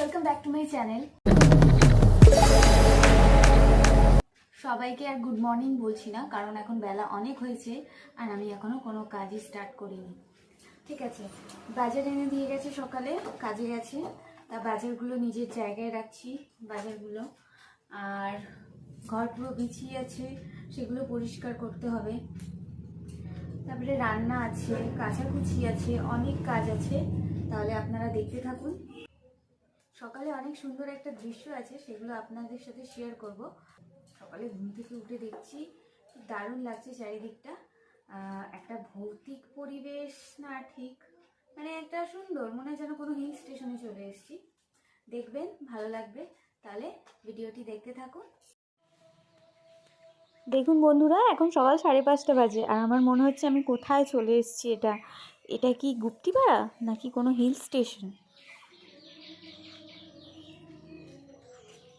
Welcome back to my channel সবাইকে আর good morning বলছি না, কারণ এখন বেলা অনেক হয়েছে আর আমি এখনও কোনো কাজই স্টার্ট করিনি। ঠিক আছে, বাজার এনে দিয়ে গেছে সকালে, কাজে গেছে। তা বাজারগুলো নিজের জায়গায় রাখছি, বাজারগুলো। আর ঘর পুরো বিছিয়ে আছে, সেগুলো পরিষ্কার করতে হবে। তারপরে রান্না আছে, কাচাকুচি আছে, অনেক কাজ আছে। তাহলে আপনারা দেখতে থাকুন। সকালে অনেক সুন্দর একটা দৃশ্য আছে, সেগুলো আপনাদের সাথে শেয়ার করব। সকালে ঘুম থেকে উঠে দেখছি, দারুণ লাগছে চারিদিকটা। একটা ভৌতিক পরিবেশ না ঠিক? মানে একটা সুন্দর, মনে হয় যেন কোনো হিল স্টেশনে চলে এসেছি। দেখবেন, ভালো লাগবে। তাহলে ভিডিওটি দেখতে থাকুন। দেখুন বন্ধুরা, এখন সকাল সাড়ে পাঁচটা বাজে, আর আমার মনে হচ্ছে আমি কোথায় চলে এসেছি এটা? এটা কি গুপ্তিপাড়া নাকি কোনো হিল স্টেশন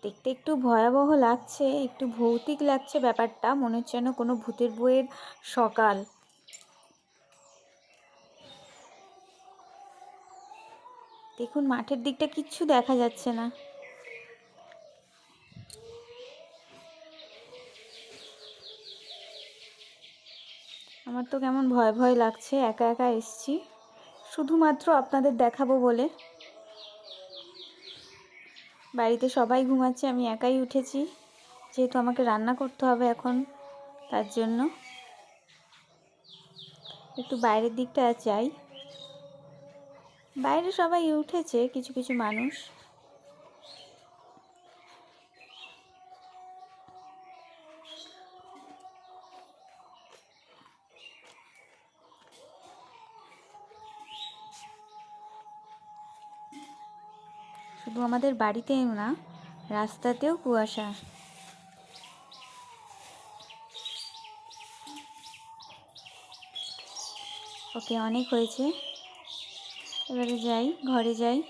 দেখতে একটু ভয়াবহ লাগছে, একটু ভৌতিক লাগছে ব্যাপারটা, মনে হচ্ছে যেন কোনো ভূতের বইয়ের সকাল। দেখুন, মাঠের দিকটা কিচ্ছু দেখা যাচ্ছে না। আমার তো কেমন ভয় ভয় লাগছে, একা একা এসছি। শুধুমাত্র আপনাদের দেখাবো বলে। বাড়িতে সবাই ঘুমাচ্ছে, আমি একাই উঠেছি। যেহেতু আমাকে রান্না করতে হবে এখন, তার জন্য। একটু বাইরের দিকটা চাই বাইরে সবাই উঠেছে, কিছু কিছু মানুষ। শুধু আমাদের বাড়িতেই না, রাস্তাতেও কুয়াশা। ওকে, অনেক হয়েছে। এবারে যাই, ঘরে যাই।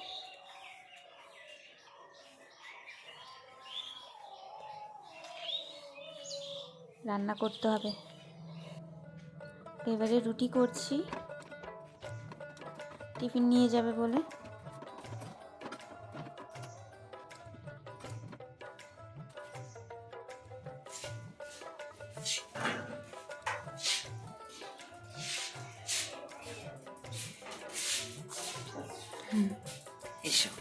রান্না করতে হবে। এবারে রুটি করছি। টিফিন নিয়ে যাবে বলে। এসো।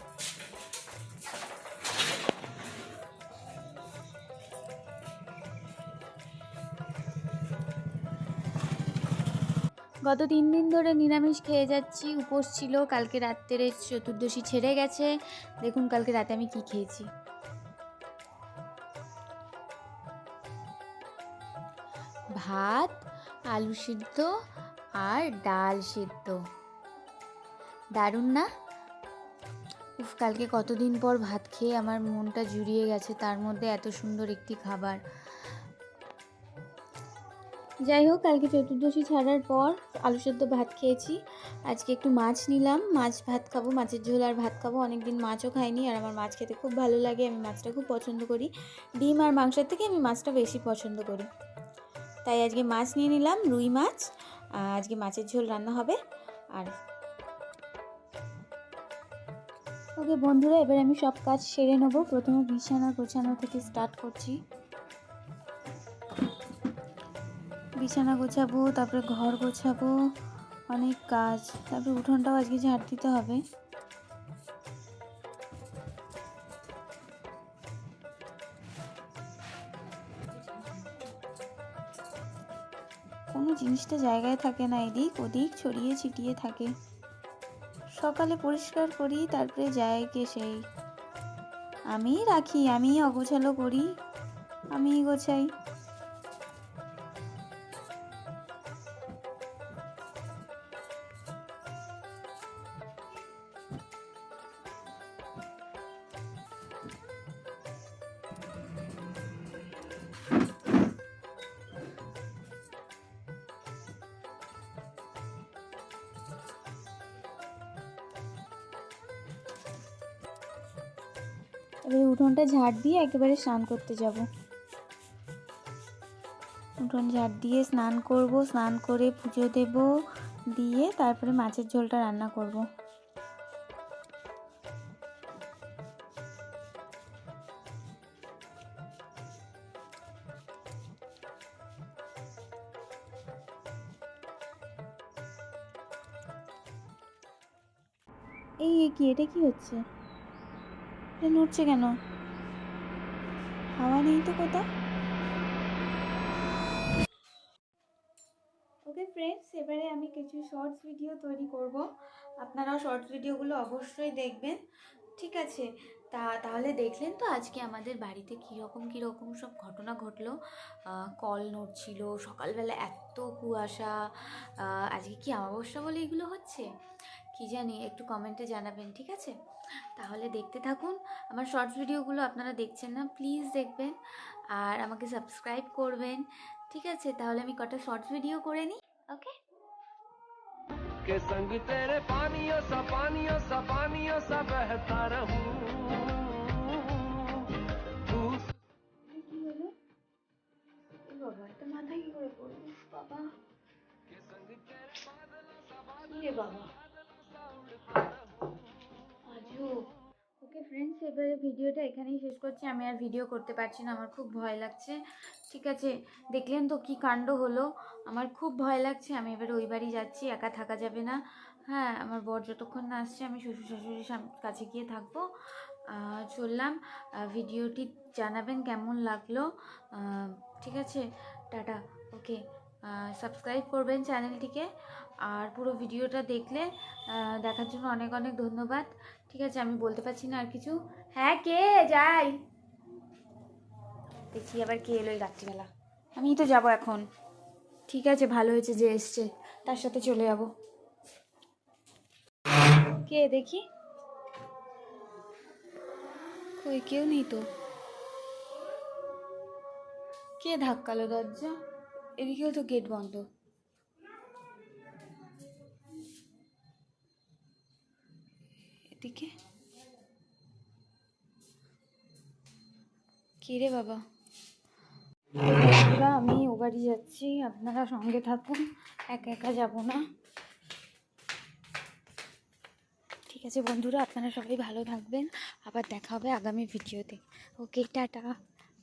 গত তিন দিন ধরে নিরামিষ খেয়ে যাচ্ছি, উপোস ছিল, কালকে রাত্রে চতুর্দশী ছেড়ে গেছে। দেখুন, কালকে রাতে আমি কি খেয়েছি। ভাত, আলু সিদ্ধ আর ডাল সিদ্ধ। দারুণ না? উফ, কালকে কতদিন পর ভাত খেয়ে আমার মনটা জুড়িয়ে গেছে, তার মধ্যে এত সুন্দর একটি খাবার। যাই হোক, কালকে চতুর্দশী ছাড়ার পর আলু সেদ্ধ ভাত খেয়েছি। আজকে একটু মাছ নিলাম, মাছ ভাত খাব, মাছের ঝোল আর ভাত খাব। অনেকদিন মাছও খাইনি আর আমার মাছ খেতে খুব ভালো লাগে, আমি মাছটা খুব পছন্দ করি। ডিম আর মাংসের থেকে আমি মাছটা বেশি পছন্দ করি। তাই আজকে মাছ নিয়ে নিলাম, রুই মাছ। আজকে মাছের ঝোল রান্না হবে। আর ওকে বন্ধুরা, এবার আমি সব কাজ সেরে নেব। প্রথমে বিছানা গোছানো থেকে স্টার্ট করছি। বিছানা গোছাবো, তারপরে ঘর গোছাবো, অনেক কাজ। তারপরে উঠোনটাও আজকে ঝাড় দিতে হবে। কোনো জিনিসটা জায়গায় থাকে না, এদিক ওদিক ছড়িয়ে ছিটিয়ে থাকে। সকালে পরিষ্কার করি, তারপরে যায় কে সেই। আমি রাখি আমি অগোছালো করি আমি গোছাই। উঠোনটা ঝাড় দিয়ে একেবারে স্নান করতে যাব। উঠোন ঝাড় দিয়ে স্নান করব, স্নান করে পুজো দেব, দিয়ে তারপরে মাছের ঝোলটা রান্না করব। এই কি? এটা কি হচ্ছে? নড়ছে কেন? হাওয়া নেই তো কোথাও? ওকে ফ্রেন্ডস এবারে আমি কিছু শর্টস ভিডিও তৈরি করব। আপনারাও শর্টস ভিডিওগুলো অবশ্যই দেখবেন। ঠিক আছে? তা, তাহলে দেখলেন তো আজকে আমাদের বাড়িতে কীরকম কীরকম সব ঘটনা ঘটলো। কল নড়ছিল, সকালবেলা এত কুয়াশা। আজকে কি অমাবস্যা বলে এগুলো হচ্ছে? কি জানি, একটু কমেন্টে জানাবেন, ঠিক আছে? তাহলে দেখতে থাকুন আমার শর্টস ভিডিওগুলো আপনারা দেখছেন না প্লিজ দেখবেন আর আমাকে সাবস্ক্রাইব করবেন ঠিক আছে তাহলে আমি কটা শর্টস ভিডিও করে নিই ওকে के संग तेरे पानियों सा पानियों सा पानियों सा बहता रहूं तू কি হলো এ বাবা ফ্রেন্ডস এবারে ভিডিওটা এখানেই শেষ করছি। আমি আর ভিডিও করতে পারছি না, আমার খুব ভয় লাগছে। ঠিক আছে, দেখলেন তো কি কাণ্ড হলো? আমার খুব ভয় লাগছে, আমি এবারে ওই বাড়ি যাচ্ছি, একা থাকা যাবে না। হ্যাঁ আমার বর যতক্ষণ না আসছে, আমি শ্বশুর শাশুড়ির কাছে গিয়ে থাকব। চললাম। ভিডিওটি জানাবেন কেমন লাগল। ঠিক আছে, টাটা, ওকে। সাবস্ক্রাইব করবেন চ্যানেলটিকে আর পুরো ভিডিওটা দেখলে দেখার জন্য অনেক অনেক ধন্যবাদ। ঠিক আছে, আমি বলতে পারছি না আর কিছু। হ্যাঁ কে? যাই। দেখি আবার কে এলো এই রাত্রিবেলা। আমিই তো যাব এখন। ঠিক আছে, ভালো হয়েছে যে এসছে। তার সাথে চলে যাব। কে দেখি? কই, কেউ নেই তো। কে ধাক্কালো দরজা? এদিকেও তো গেট বন্ধ। কি রে বাবা? বন্ধুরা, আমি ও বাড়ি যাচ্ছি আপনারা সঙ্গে থাকুন একা একা যাব না। ঠিক আছে বন্ধুরা আপনারা সবাই ভালো থাকবেন আবার দেখা হবে আগামী ভিডিওতে। Okay tata.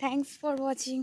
Thanks for watching